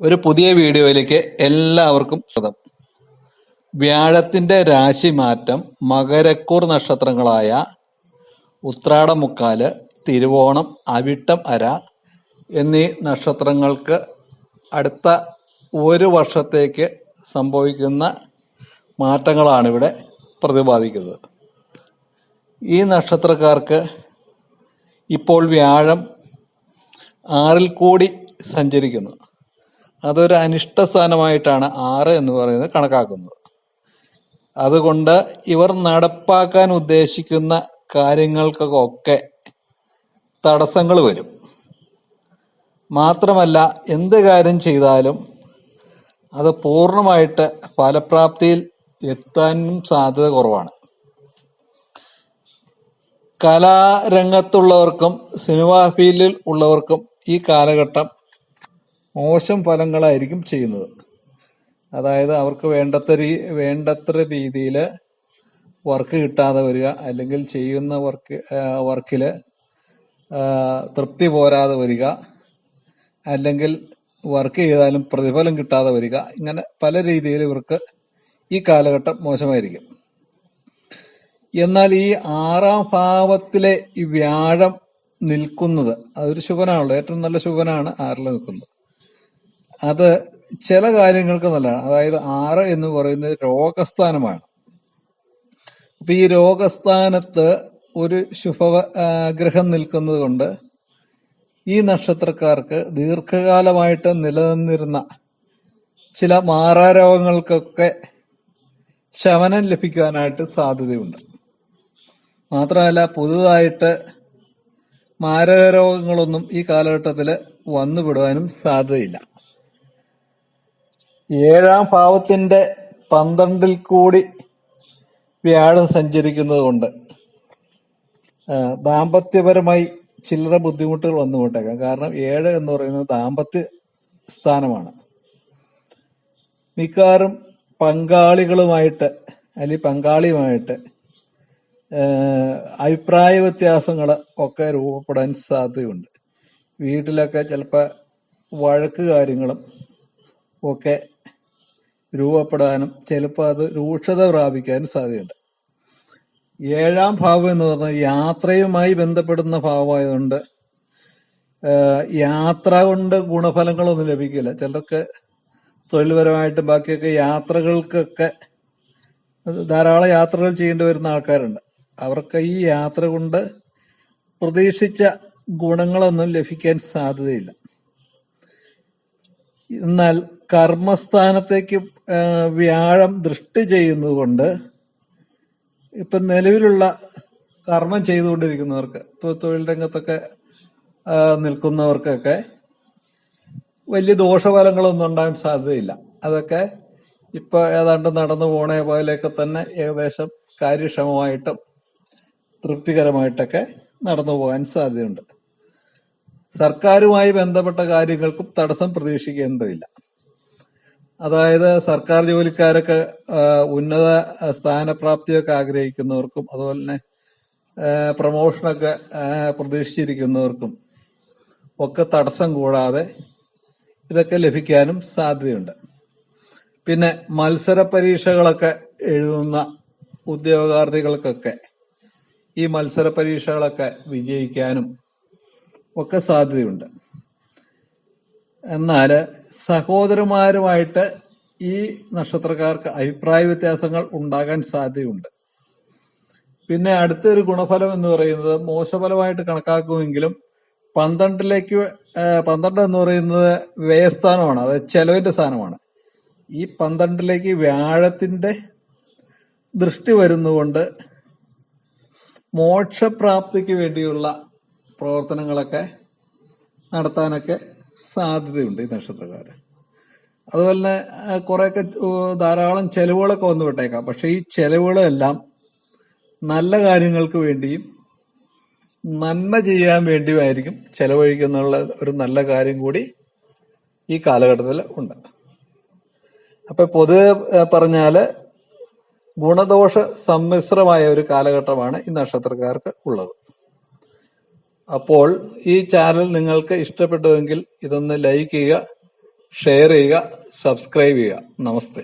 ഒരു പുതിയ വീഡിയോയിലേക്ക് എല്ലാവർക്കും സ്വാഗതം. വ്യാഴത്തിന്റെ രാശിമാറ്റം മകരക്കൂർ നക്ഷത്രങ്ങളായ ഉത്രാടമുക്കാൽ തിരുവോണം അവിട്ടം അര എന്നീ നക്ഷത്രങ്ങൾക്ക് അടുത്ത ഒരു വർഷത്തേക്ക് സംഭവിക്കുന്ന മാറ്റങ്ങളാണ് ഇവിടെ പ്രതിപാദിക്കുന്നത്. ഈ നക്ഷത്രക്കാർക്ക് ഇപ്പോൾ വ്യാഴം ആറിൽ കൂടി സഞ്ചരിക്കുന്നു. അതൊരു അനിഷ്ട സ്ഥാനമായിട്ടാണ് ആറ് എന്ന് പറയുന്നത് കണക്കാക്കുന്നത്. അതുകൊണ്ട് ഇവർ നടപ്പാക്കാൻ ഉദ്ദേശിക്കുന്ന കാര്യങ്ങൾക്കൊക്കെ തടസ്സങ്ങൾ വരും. മാത്രമല്ല എന്ത് കാര്യം ചെയ്താലും അത് പൂർണമായിട്ട് ഫലപ്രാപ്തിയിൽ എത്താനും സാധ്യത കുറവാണ്. കലാരംഗത്തുള്ളവർക്കും സിനിമാ ഫീൽഡിൽ ഉള്ളവർക്കും ഈ കാലഘട്ടം മോശം ഫലങ്ങളായിരിക്കും ചെയ്യുന്നത്. അതായത് അവർക്ക് വേണ്ടത്ര വേണ്ടത്ര രീതിയിൽ വർക്ക് കിട്ടാതെ വരിക അല്ലെങ്കിൽ ചെയ്യുന്ന വർക്ക് വർക്കിൽ തൃപ്തി പോരാതെ വരിക അല്ലെങ്കിൽ വർക്ക് ചെയ്താലും പ്രതിഫലം കിട്ടാതെ വരിക ഇങ്ങനെ പല രീതിയിൽ ഇവർക്ക് ഈ കാലഘട്ടം മോശമായിരിക്കും. എന്നാൽ ഈ ആറാം ഭാവത്തിലെ ഈ വ്യാഴം നിൽക്കുന്നത് അതൊരു ശുഭനാണല്ലോ. ഏറ്റവും നല്ല ശുഭനാണ് ആറിൽ നിൽക്കുന്നത്. അത് ചില കാര്യങ്ങൾക്ക് നല്ലതാണ്. അതായത് ആറ് എന്ന് പറയുന്നത് രോഗസ്ഥാനമാണ്. അപ്പൊ ഈ രോഗസ്ഥാനത്ത് ഒരു ശുഭ ഗ്രഹം നിൽക്കുന്നത് കൊണ്ട് ഈ നക്ഷത്രക്കാർക്ക് ദീർഘകാലമായിട്ട് നിലനിന്നിരുന്ന ചില മാറാരോഗങ്ങൾക്കൊക്കെ ശമനം ലഭിക്കാനായിട്ട് സാധ്യതയുണ്ട്. മാത്രമല്ല പുതുതായിട്ട് മാരക രോഗങ്ങളൊന്നും ഈ കാലഘട്ടത്തിൽ വന്നുവിടുവാനും സാധ്യതയില്ല. ഏഴാം ഭാവത്തിന്റെ പന്ത്രണ്ടിൽ കൂടി വ്യാഴം സഞ്ചരിക്കുന്നത് കൊണ്ട് ദാമ്പത്യപരമായി ചില്ലറ ബുദ്ധിമുട്ടുകൾ വന്നു കൊണ്ടേക്കാം. കാരണം ഏഴ് എന്ന് പറയുന്നത് ദാമ്പത്യ സ്ഥാനമാണ്. മിക്കവാറും പങ്കാളികളുമായിട്ട് അല്ലെങ്കിൽ പങ്കാളിയുമായിട്ട് അഭിപ്രായ വ്യത്യാസങ്ങൾ ഒക്കെ രൂപപ്പെടാൻ സാധ്യതയുണ്ട്. വീട്ടിലൊക്കെ ചിലപ്പോൾ വഴക്ക് കാര്യങ്ങളും ഒക്കെ രൂപപ്പെടാനും ചിലപ്പോൾ അത് രൂക്ഷത പ്രാപിക്കാനും സാധ്യതയുണ്ട്. ഏഴാം ഭാവം എന്ന് പറഞ്ഞാൽ യാത്രയുമായി ബന്ധപ്പെടുന്ന ഭാവമായതുകൊണ്ട് യാത്ര കൊണ്ട് ഗുണഫലങ്ങളൊന്നും ലഭിക്കില്ല. ചിലർക്ക് തൊഴിൽപരമായിട്ടും ബാക്കിയൊക്കെ യാത്രകൾക്കൊക്കെ ധാരാളം യാത്രകൾ ചെയ്യേണ്ടി വരുന്ന ആൾക്കാരുണ്ട്. അവർക്ക് ഈ യാത്ര കൊണ്ട് പ്രതീക്ഷിച്ച ഗുണങ്ങളൊന്നും ലഭിക്കാൻ സാധ്യതയില്ല. എന്നാൽ കർമ്മസ്ഥാനത്തേക്ക് വ്യാഴം ദൃഷ്ടി ചെയ്യുന്നത് കൊണ്ട് ഇപ്പൊ നിലവിലുള്ള കർമ്മം ചെയ്തുകൊണ്ടിരിക്കുന്നവർക്ക് ഇപ്പൊ തൊഴിൽ രംഗത്തൊക്കെ നിൽക്കുന്നവർക്കൊക്കെ വലിയ ദോഷഫലങ്ങളൊന്നും ഉണ്ടാകാൻ സാധ്യതയില്ല. അതൊക്കെ ഇപ്പൊ ഏതാണ്ട് നടന്നു പോണേ പോലെയൊക്കെ തന്നെ ഏകദേശം കാര്യക്ഷമമായിട്ടും തൃപ്തികരമായിട്ടൊക്കെ നടന്നു പോകാൻ സാധ്യതയുണ്ട്. സർക്കാരുമായി ബന്ധപ്പെട്ട കാര്യങ്ങൾക്കും തടസ്സം പ്രതീക്ഷിക്കേണ്ടതില്ല. അതായത് സർക്കാർ ജോലിക്കാരൊക്കെ ഉന്നത സ്ഥാനപ്രാപ്തിയൊക്കെ ആഗ്രഹിക്കുന്നവർക്കും അതുപോലെ തന്നെ പ്രൊമോഷനൊക്കെ പ്രതീക്ഷിച്ചിരിക്കുന്നവർക്കും ഒക്കെ തടസ്സം കൂടാതെ ഇതൊക്കെ ലഭിക്കാനും സാധ്യതയുണ്ട്. പിന്നെ മത്സര പരീക്ഷകളൊക്കെ എഴുതുന്ന ഉദ്യോഗാർത്ഥികൾക്കൊക്കെ ഈ മത്സര പരീക്ഷകളൊക്കെ വിജയിക്കാനും ഒക്കെ സാധ്യതയുണ്ട്. എന്നാൽ സഹോദരന്മാരുമായിട്ട് ഈ നക്ഷത്രക്കാർക്ക് അഭിപ്രായ വ്യത്യാസങ്ങൾ ഉണ്ടാകാൻ സാധ്യതയുണ്ട്. പിന്നെ അടുത്തൊരു ഗുണഫലം എന്ന് പറയുന്നത് മോശഫലമായിട്ട് കണക്കാക്കുമെങ്കിലും പന്ത്രണ്ടിലേക്ക് പന്ത്രണ്ട് എന്ന് പറയുന്നത് വ്യയസ്ഥാനമാണ് അതായത് ചെലവിന്റെ സ്ഥാനമാണ്. ഈ പന്ത്രണ്ടിലേക്ക് വ്യാഴത്തിന്റെ ദൃഷ്ടി വരുന്നുകൊണ്ട് മോക്ഷപ്രാപ്തിക്ക് വേണ്ടിയുള്ള പ്രവർത്തനങ്ങളൊക്കെ നടത്താനൊക്കെ സാധ്യതയുണ്ട് ഈ നക്ഷത്രക്കാര്. അതുപോലെ തന്നെ കുറേയൊക്കെ ധാരാളം ചെലവുകളൊക്കെ വന്നു വിട്ടേക്കാം. പക്ഷെ ഈ ചെലവുകളെല്ലാം നല്ല കാര്യങ്ങൾക്ക് വേണ്ടിയും നന്മ ചെയ്യാൻ വേണ്ടിയുമായിരിക്കും ചെലവഴിക്കുന്നുള്ള ഒരു നല്ല കാര്യം കൂടി ഈ കാലഘട്ടത്തിൽ ഉണ്ട്. അപ്പൊ പൊതുവെ പറഞ്ഞാൽ ഗുണദോഷ സമ്മിശ്രമായ ഒരു കാലഘട്ടമാണ് ഈ നക്ഷത്രക്കാർക്ക് ഉള്ളത്. അപ്പോൾ ഈ ചാനൽ നിങ്ങൾക്ക് ഇഷ്ടപ്പെട്ടുവെങ്കിൽ ഇതൊന്ന് ലൈക്ക് ചെയ്യുക ഷെയർ ചെയ്യുക സബ്സ്ക്രൈബ് ചെയ്യുക. നമസ്തേ.